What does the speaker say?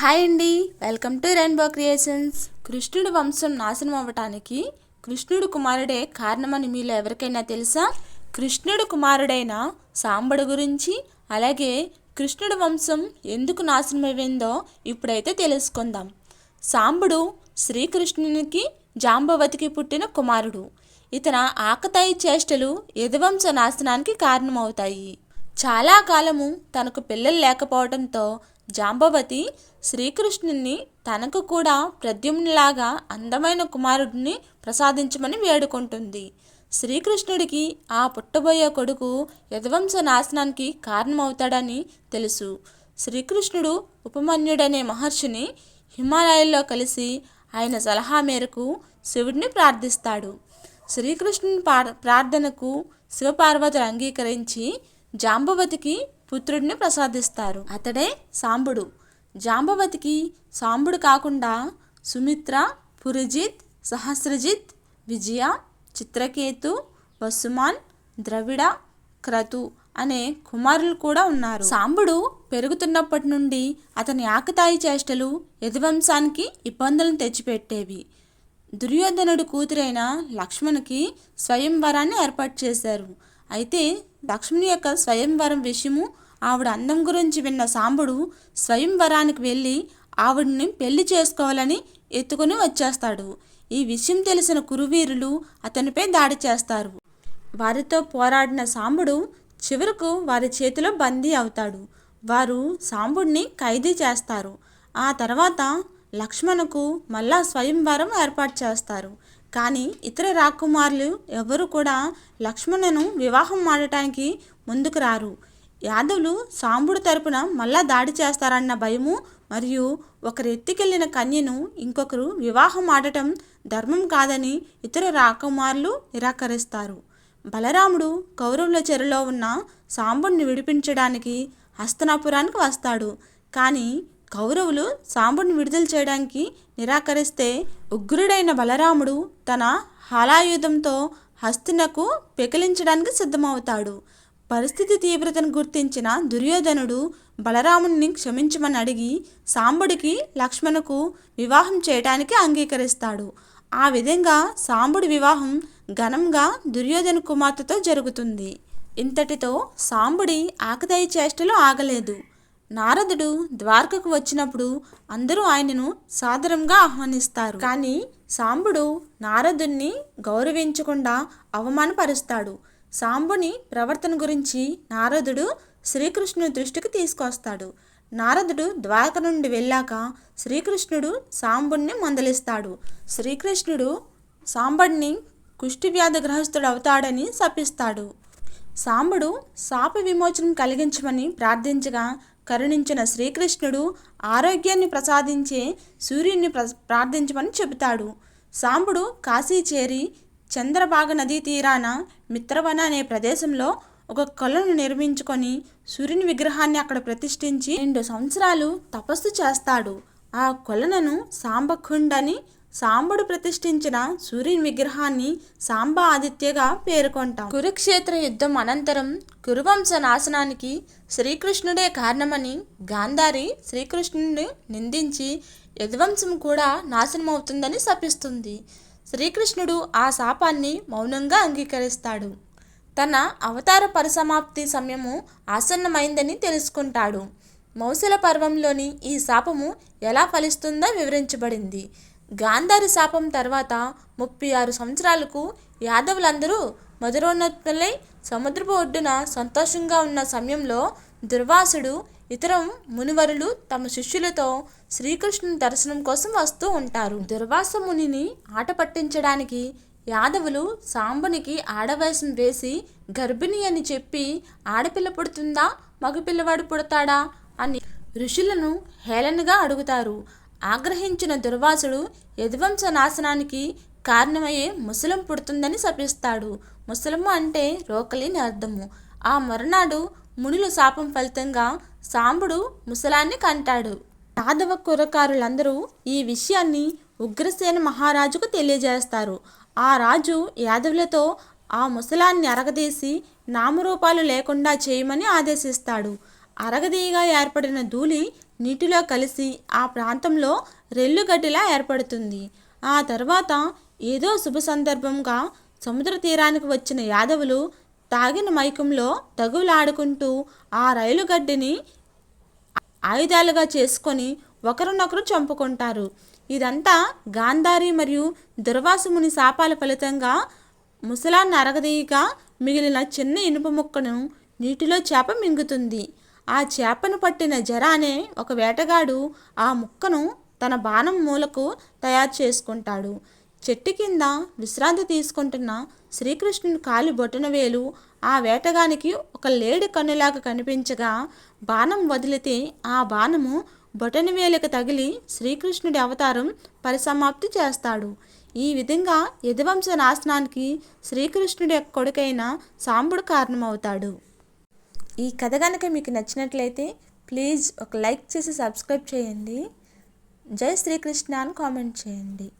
Hi అండి. Welcome to rainbow creations. కృష్ణుడి వంశం నాశనం అవ్వటానికి కృష్ణుడు కుమారుడే కారణమని మీలో ఎవరికైనా తెలుసా? కృష్ణుడు కుమారుడైన సాంబడు గురించి అలాగే కృష్ణుడి వంశం ఎందుకు నాశనమైందో ఇప్పుడైతే తెలుసుకుందాం. సాంబుడు శ్రీకృష్ణునికి జాంబవతికి పుట్టిన కుమారుడు. ఇతర ఆకతాయి చేష్టలు యదువంశ నాశనానికి కారణమవుతాయి. చాలా కాలము తనకు పిల్లలు లేకపోవడంతో జాంబవతి శ్రీకృష్ణుని తనకు కూడా ప్రద్యుమ్నిలాగా అందమైన కుమారుడిని ప్రసాదించమని వేడుకుంటుంది. శ్రీకృష్ణుడికి ఆ పుట్టబోయే కొడుకు యధవంశ నాశనానికి కారణమవుతాడని తెలుసు. శ్రీకృష్ణుడు ఉపమన్యుడనే మహర్షిని హిమాలయాల్లో కలిసి ఆయన సలహా మేరకు శివుడిని ప్రార్థిస్తాడు. శ్రీకృష్ణుని ప్రార్థనకు శివపార్వతులు అంగీకరించి జాంబవతికి పుత్రుడిని ప్రసాదిస్తారు. అతడే సాంబుడు. జాంబవతికి సాంబుడు కాకుండా సుమిత్ర పురిజిత్ సహస్రజిత్ విజయ చిత్రకేతు వసుమాన్ ద్రవిడ క్రతు అనే కుమారులు కూడా ఉన్నారు. సాంబుడు పెరుగుతున్నప్పటి నుండి అతని ఆకతాయి చేష్టలు యదువంశానికి ఇబ్బందులను తెచ్చిపెట్టేవి. దుర్యోధనుడు కూతురైన లక్ష్మణుకి స్వయంవరాన్ని ఏర్పాటు చేశారు. అయితే లక్ష్మణి యొక్క స్వయంవరం విషయము ఆవిడ అందం గురించి విన్న సాంబుడు స్వయంవరానికి వెళ్ళి ఆవిడ్ని పెళ్ళి చేసుకోవాలని ఎత్తుకుని వచ్చేస్తాడు. ఈ విషయం తెలిసిన కురువీరులు అతనిపై దాడి చేస్తారు. వారితో పోరాడిన సాంబుడు చివరకు వారి చేతిలో బందీ అవుతాడు. వారు సాంబుడిని ఖైదీ చేస్తారు. ఆ తర్వాత లక్ష్మణకు మళ్ళా స్వయంవరం ఏర్పాటు చేస్తారు. కానీ ఇతర రాకుమారులు ఎవరు కూడా లక్ష్మణను వివాహం ఆడటానికి ముందుకు రారు. యాదవులు సాంబుడు తరపున మళ్ళా దాడి చేస్తారన్న భయము మరియు ఒకరు ఎత్తికెళ్ళిన కన్యను ఇంకొకరు వివాహం ఆడటం ధర్మం కాదని ఇతర రాకుమారులు నిరాకరిస్తారు. బలరాముడు కౌరవుల చెరలో ఉన్న సాంబుడిని విడిపించడానికి హస్తనాపురానికి వస్తాడు. కానీ కౌరవులు సాంబుడిని విడుదల చేయడానికి నిరాకరిస్తే ఉగ్రుడైన బలరాముడు తన హలాయుధంతో హస్తినకు పెకిలించడానికి సిద్ధమవుతాడు. పరిస్థితి తీవ్రతను గుర్తించిన దుర్యోధనుడు బలరాముని క్షమించమని అడిగి సాంబుడికి లక్ష్మణకు వివాహం చేయడానికి అంగీకరిస్తాడు. ఆ విధంగా సాంబుడి వివాహం ఘనంగా దుర్యోధన కుమార్తెతో జరుగుతుంది. ఇంతటితో సాంబుడి ఆకతాయి చేష్టలు ఆగలేదు. నారదుడు ద్వారకకు వచ్చినప్పుడు అందరూ ఆయనను సాదరంగా ఆహ్వానిస్తారు. కానీ సాంబుడు నారదుణ్ణి గౌరవించకుండా అవమానపరుస్తాడు. సాంబుని ప్రవర్తన గురించి నారదుడు శ్రీకృష్ణుని దృష్టికి తీసుకొస్తాడు. నారదుడు ద్వారక నుండి వెళ్ళాక శ్రీకృష్ణుడు సాంబుణ్ణి మందలిస్తాడు. శ్రీకృష్ణుడు సాంబడిని కుష్టివ్యాధి గ్రహస్థుడు అవుతాడని శపిస్తాడు. సాంబుడు శాప విమోచనం కలిగించమని ప్రార్థించగా కరుణించిన శ్రీకృష్ణుడు ఆరోగ్యాన్ని ప్రసాదించే సూర్యుని ప్ర ప్రార్థించమని చెబుతాడు. సాంబుడు కాశీ చేరి చంద్రభాగ నదీ తీరాన మిత్రవన అనే ప్రదేశంలో ఒక కొలను నిర్మించుకొని సూర్యుని విగ్రహాన్ని అక్కడ ప్రతిష్ఠించి రెండు సంవత్సరాలు తపస్సు చేస్తాడు. ఆ కొలనను సాంబకుండని సాంబుడు ప్రతిష్ఠించిన సూర్యుని విగ్రహాన్ని సాంబ ఆదిత్యగా పేర్కొంటాం. కురుక్షేత్ర యుద్ధం అనంతరం కురువంశ నాశనానికి శ్రీకృష్ణుడే కారణమని గాంధారి శ్రీకృష్ణుడిని నిందించి యదువంశం కూడా నాశనమవుతుందని శపిస్తుంది. శ్రీకృష్ణుడు ఆ శాపాన్ని మౌనంగా అంగీకరిస్తాడు. తన అవతార పరిసమాప్తి సమయము ఆసన్నమైందని తెలుసుకుంటాడు. మౌసల పర్వంలోని ఈ శాపము ఎలా ఫలిస్తుందో వివరించబడింది. గాంధారి శాపం తర్వాత ముప్పై ఆరు సంవత్సరాలకు యాదవులందరూ మధురోన్నతులై సముద్రపు ఒడ్డున సంతోషంగా ఉన్న సమయంలో దుర్వాసుడు ఇతర మునివరులు తమ శిష్యులతో శ్రీకృష్ణుని దర్శనం కోసం వస్తూ ఉంటారు. దుర్వాస మునిని ఆట పట్టించడానికి యాదవులు సాంబునికి ఆడవేషం వేసి గర్భిణి అని చెప్పి ఆడపిల్ల పుడుతుందా? మగపిల్లవాడు పుడతాడా? అని ఋషులను హేళనగా అడుగుతారు. ఆగ్రహించిన దుర్వాసుడు యదువంశ నాశనానికి కారణమయ్యే ముసలం పుడుతుందని శపిస్తాడు. ముసలము అంటే రోకలిని అర్థము. ఆ మరునాడు మునులు శాపం ఫలితంగా సాంబుడు ముసలాన్ని కంటాడు. యాదవ కురకారులందరూ ఈ విషయాన్ని ఉగ్రసేన మహారాజుకు తెలియజేస్తారు. ఆ రాజు యాదవులతో ఆ ముసలాన్ని అరగదీసి నామరూపాలు లేకుండా చేయమని ఆదేశిస్తాడు. అరగదీయగా ఏర్పడిన ధూళి నీటిలో కలిసి ఆ ప్రాంతంలో రెల్లుగడ్డిలా ఏర్పడుతుంది. ఆ తర్వాత ఏదో శుభ సందర్భంగా సముద్ర తీరానికి వచ్చిన యాదవులు తాగిన మైకంలో తగులాడుకుంటూ ఆ రైలు గడ్డిని ఆయుధాలుగా చేసుకొని ఒకరినొకరు చంపుకుంటారు. ఇదంతా గాంధారి మరియు దుర్వాసుముని శాపాల ఫలితంగా ముసలాన్ని అరగదీయగా మిగిలిన చిన్న ఇనుప ముక్కను నీటిలో చేప మింగుతుంది. ఆ చేపను పట్టిన జర అనే ఒక వేటగాడు ఆ ముక్కను తన బాణం మూలకు తయారు చేసుకుంటాడు. చెట్టు కింద విశ్రాంతి తీసుకుంటున్న శ్రీకృష్ణుని కాలి బొటన వేలు ఆ వేటగానికి ఒక లేడి కన్నులాగా కనిపించగా బాణం వదిలితే ఆ బాణము బొటనవేలుకు తగిలి శ్రీకృష్ణుడి అవతారం పరిసమాప్తి చేస్తాడు. ఈ విధంగా యదువంశ నాశనానికి శ్రీకృష్ణుడి యొక్క కొడుకైన సాంబుడు కారణమవుతాడు. ఈ కథ కనుక మీకు నచ్చినట్లయితే ప్లీజ్ ఒక లైక్ చేసి సబ్స్క్రైబ్ చేయండి. జై శ్రీకృష్ణ అని కామెంట్ చేయండి.